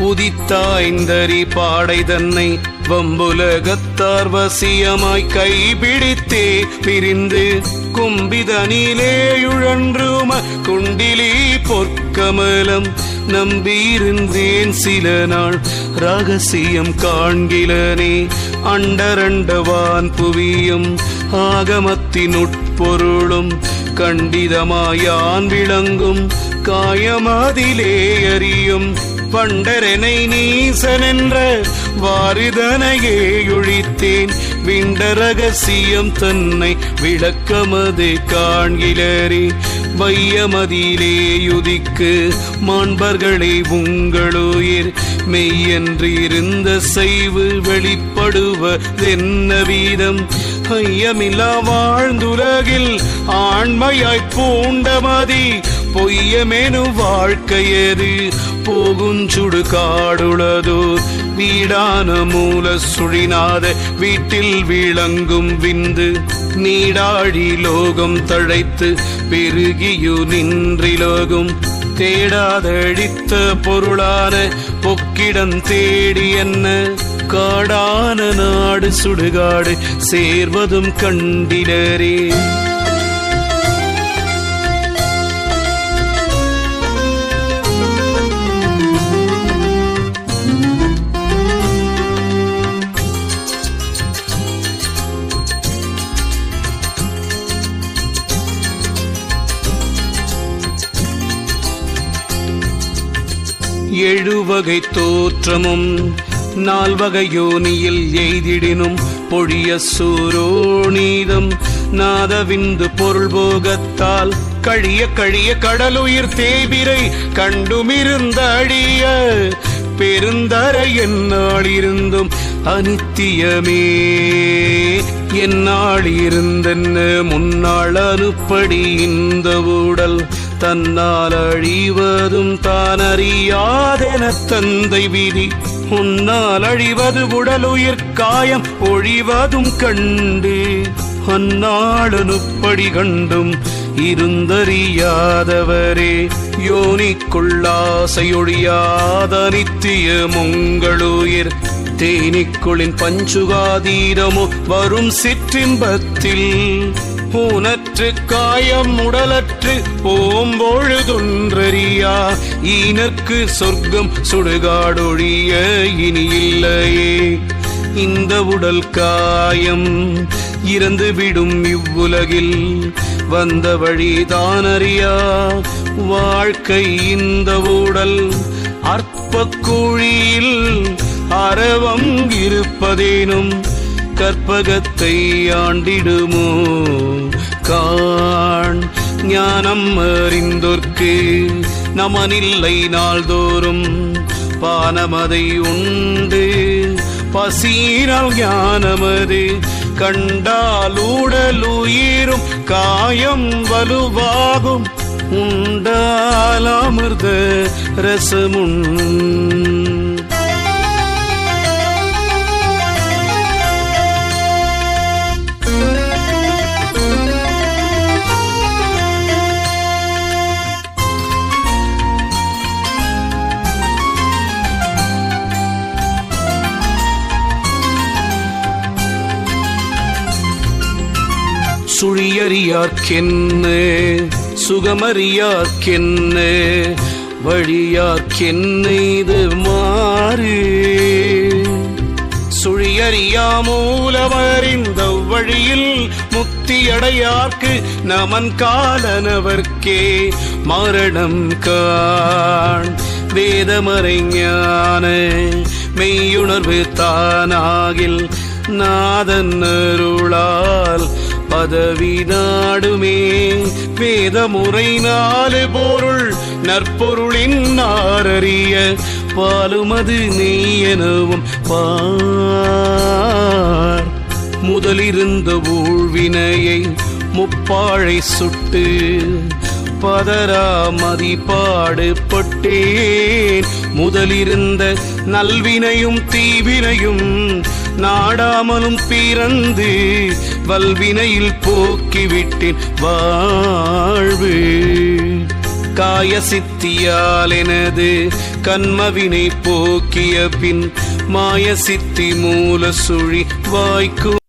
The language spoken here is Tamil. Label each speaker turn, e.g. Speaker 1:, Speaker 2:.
Speaker 1: உதித்தாய்ந்தரி பாடை தன்னை வம்புலகத்தார் வசியமாய் கைபிடித்தே பிரிந்து கும்பிதனிலேயுழன்றும குண்டிலி பொற்கமலம் நம்பியிருந்தேன் சில நாள். ரகசியம் காண்கிலனே அண்டரண்டவான் புவியும் ஆகமத்தின் உட்பொருளும் கண்டிதமாயான் விளங்கும். காயமாதிலே அறியும் வண்டரனை நீசனென்ற வாரிதனையே ஒழித்தேன் விண்ட ரகசியம் தன்னை விளக்கமது காண்கிலரே வையமதியிலே யுதிக்கு மாண்பர்களே உங்களுயிர். மெய்யன்று இருந்த செய்வு வெளிப்படுவதென்ன வீதம் ஐயமில்லா வாழ்ந்துலகில் ஆண்மையாய் பூண்டமதி பொய்யமேனு வாழ்க்கையேது போகுஞ்சுடு காடுளதோ. வீடான மூல சுழினாத வீட்டில் விளங்கும் விந்து. நீடாழி லோகம் தழைத்து பெருகியு நின்றிலோகும் தேடாதழித்த பொருளான பொக்கிடம் தேடி என்ன? காடான நாடு சுடுகாடு சேர்வதும் கண்டிடரே எழுவகை தோற்றமும் நால்வகை யோனியில் எய்திடினும் பொழிய சூரோணீதம் நாதவிந்து பொருள் போகத்தால் கழிய கழிய கடலுயிர் தேவிரை கண்டுமிருந்த அழிய பெருந்தரை என்னால் இருந்தும் அனித்தியமே. என்னால் இருந்தென்ன முன்னாள் அனுப்படி இந்த ஊடல் தன்னால் அழிவதும் தான் அறியாதென தந்தை விதி. உன்னால் அழிவது உடலுயிர் காயம் ஒழிவதும் கண்டு. அந்நாளனுப்படி கண்டும் இருந்தறியாதவரே. யோனிக்குள்ளாசையொழியாத நித்திய முங்களுயிர் தேனிக்குளின் பஞ்சுகாதீரமோ வரும் சிற்றின்பத்தில். பூனற்று காயம் உடலற்று போம்பொழுதொன்றறியா? ஈனற்கு சொர்க்கம் சுடுகாடொழிய இனி இல்லையே இந்த உடல் காயம் இறந்துவிடும் இவ்வுலகில். வந்த வழிதானறியா வாழ்க்கை இந்த ஊடல் அற்ப குழியில் அறவம் இருப்பதேனும் கற்பகத்தை ஆண்டிடுமோ? காண் ஞானம் அறிந்தோர்க்கு நமனில்லை நாள்தோறும். பானமதை உண்டு. பசீரால் ஞானமது கண்டால் உடல் உயிரும் காயம் வலுவாகும். உண்டால் அமிர்த ரசமுன் சுழியறியார்க்கென்ன சுகமறியார்க்கென்ன வழியார்க்கென்ன இது மாறு. சுழியறியா மூலமறிந்த வழியில் முக்தியடையார்க்கு நமன் காலனவர்க்கே மரணம் காண். வேதமறைஞான மெய்யுணர்வு தானாகில் நாதன் அருளால் பதவி நாடுமே வேதமுறை நாலு பொருள் நற்பொருளின் நாரறிய பாலுமது நெய்யனவும் பார். முதலிருந்த ஊழ்வினையை முப்பாழை சுட்டு பதரா மதிப்பாடு பட்டேன் முதலிருந்த நல்வினையும் தீவினையும் நாடாமலும் பிறந்து வல்வினையில் போக்கிவிட்டேன் வாழ்வு. காய சித்தியால் எனது கண்மவினை போக்கிய பின் மாய சித்தி மூல சுழி வாய்க்கும்